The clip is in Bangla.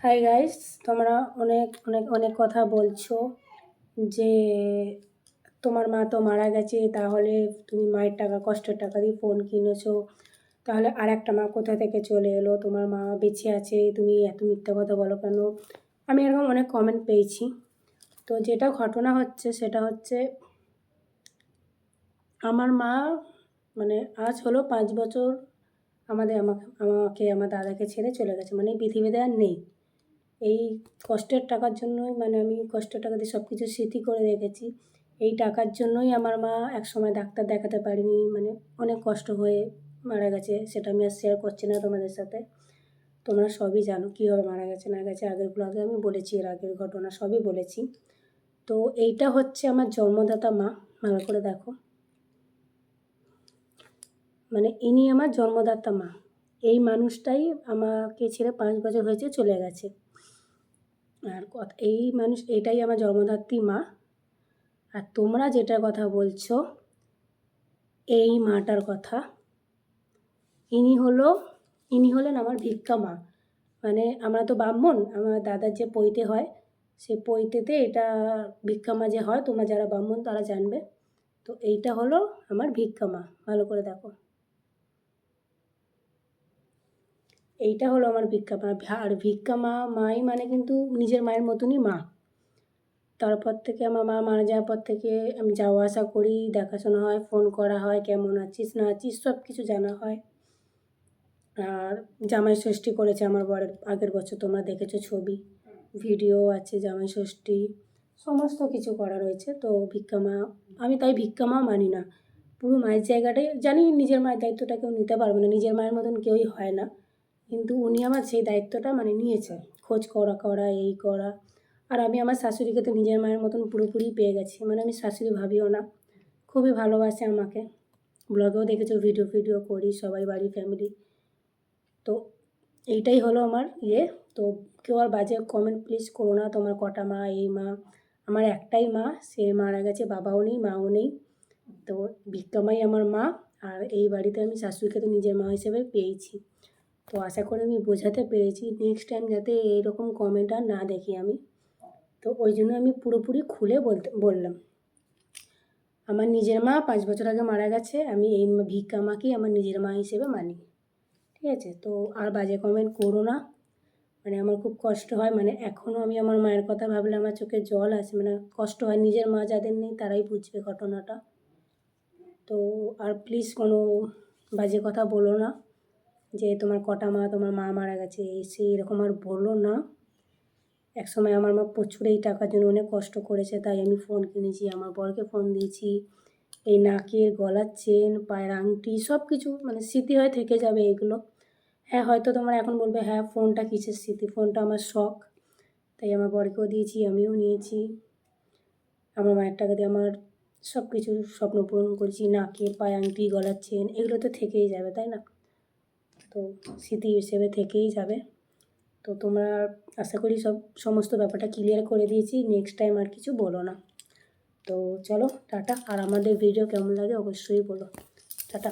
হাই গাইস তোমরা অনেক অনেক অনেক কথা বলছো যে তোমার মা তো মারা গেছে, তাহলে তুমি মায়ের টাকা, কষ্টের টাকা দিয়ে ফোন কিনেছো। তাহলে আর একটা মা কোথা থেকে চলে এলো? তোমার মা বেঁচে আছে, তুমি এত মিথ্যা কথা বলো কেন? আমি এরকম অনেক কমেন্ট পেয়েছি। তো যেটা ঘটনা হচ্ছে, সেটা হচ্ছে আমার মা মানে আজ হলো পাঁচ বছর আমাদের আমাকে আমাকে আমার দাদাকে ছেড়ে চলে গেছে। মানে পৃথিবীতে আর নেই। এই কষ্টের টাকার জন্যই মানে আমি কষ্টের টাকা দিয়ে সব কিছু স্মৃতি করে রেখেছি। এই টাকার জন্যই আমার মা একসময় ডাক্তার দেখাতে পারিনি মানে অনেক কষ্ট হয়ে মারা গেছে, সেটা আমি আর শেয়ার করছি না তোমাদের সাথে। তোমরা সবই জানো কীভাবে মারা গেছে, না গেছে আগের ব্লগে আমি বলেছি, এর আগের ঘটনা সবই বলেছি। তো এইটা হচ্ছে আমার জন্মদাতা মা, ভালো করে দেখো। মানে ইনি আমার জন্মদাতা মা। এই মানুষটাই আমাকে ছেড়ে পাঁচ বছর হয়েছে চলে গেছে। আর কথা এই মানুষ, এটাই আমার জন্মদাত্রী মা। আর তোমরা যেটার কথা বলছো, এই মাটার কথা। ইনি হলো, ইনি হলেন আমার ভিক্ষা মা। মানে আমরা তো ব্রাহ্মণ, আমার দাদার যে পৈতে হয়, সে পৈতেতে এটা ভিক্ষা মা যে হয়, তোমরা যারা ব্রাহ্মণ তারা জানবে। তো এইটা হলো আমার ভিক্ষা মা। ভালো করে দেখো। এইটা হলো আমার ভিক্ষা মা। আর ভিক্ষা মা, মাই মানে কিন্তু নিজের মায়ের মতনই মা। তারপর থেকে আমার মা মারা যাওয়ার পর থেকে আমি যাওয়া আসা করি, দেখাশোনা হয় ফোন করা হয়, কেমন আছিস, না আছিস সব কিছু জানা হয়। আর জামাই ষষ্ঠী করেছে আমার বরের, আগের বছর তোমরা দেখেছ ছবি ভিডিও আছে জামাই ষষ্ঠী, সমস্ত কিছু করা রয়েছে। তো ভিক্ষা মা, আমি তাই ভিক্ষা মা মানি না। পুরো মায়ের জায়গাটাই, জানি নিজের মায়ের দায়িত্বটা কেউ নিতে পারবে না, নিজের মায়ের মতন কেউই হয় না। কিন্তু উনি আমার সেই দায়িত্বটা মানে নিয়েছে খোঁজ করা করা, এই করা। আর আমি আমার শাশুড়িকে তো নিজের মায়ের মতন পুরোপুরি পেয়ে গেছি। মানে আমি শাশুড়ি ভাবিও না। খুবই ভালোবাসে আমাকে। ব্লগেও দেখেছ, ভিডিও ভিডিও করি, সবাই বাড়ি ফ্যামিলি তো এইটাই হলো আমার ইয়ে। তো কেউ আর বাজে কমেন্ট প্লিজ করো না। তোমার কটা মা, এই মা। আমার একটাই মা। সে মারা গেছে, বাবাও নেই, মাও নেই। তো ভিক্ষামাই আমার মা। আর এই বাড়িতে আমি শাশুড়িকে তো নিজের মা হিসেবে পেয়েছি। তো আশা করি আমি বোঝাতে পেরেছি। নেক্সট টাইম যাতে এইরকম কমেন্ট আর না দেখি আমি। তো ওই জন্য আমি পুরোপুরি খুলে বলতে, বললাম। আমার নিজের মা পাঁচ বছর আগে মারা গেছে, আমি এই ভিক্ষা মাকেই আমার নিজের মা হিসেবে মানি। ঠিক আছে? তো আর বাজে কমেন্ট করো না। মানে আমার খুব কষ্ট হয় মানে এখনও আমি আমার মায়ের কথা ভাবলে আমার চোখে জল আসে মানে কষ্ট হয় নিজের মা যাদের নেই তারাই বুঝবে ঘটনাটা। তো আর প্লিজ কোনো বাজে কথা বলো না। যে তোমার কটা মা, তোমার মা মারা গেছে, এই এরকম আর বলো না। এক সময় আমার মা প্রচুর এই টাকার জন্য অনেক কষ্ট করেছে, তাই আমি ফোন কিনেছি, আমার বরকে ফোন দিয়েছি। এই নাকের গলার চেন পায়ের আংটি সব কিছু মানে স্মৃতি হয়ে থেকে যাবে এগুলো। হ্যাঁ হয়তো তোমার এখন বলবে হ্যাঁ ফোনটা কিসের স্মৃতি? ফোনটা আমার শখ। তাই আমার বরকেও দিয়েছি, আমিও নিয়েছি। আমার মায়ের টাকা দিয়ে আমার সব কিছু স্বপ্ন পূরণ করেছি, নাকের পায়ে আংটি, গলার চেন এগুলো তো থেকেই যাবে, তাই না? তো স্মৃতি হিসেবে থেকেই যাবে। তো তোমরা আশা করি সব, সমস্ত ব্যাপারটা ক্লিয়ার করে দিয়েছি। নেক্সট টাইম আর কিছু বলো না। তো চলো, টাটা। আর আমাদের ভিডিও কেমন লাগে অবশ্যই বলো। টাটা।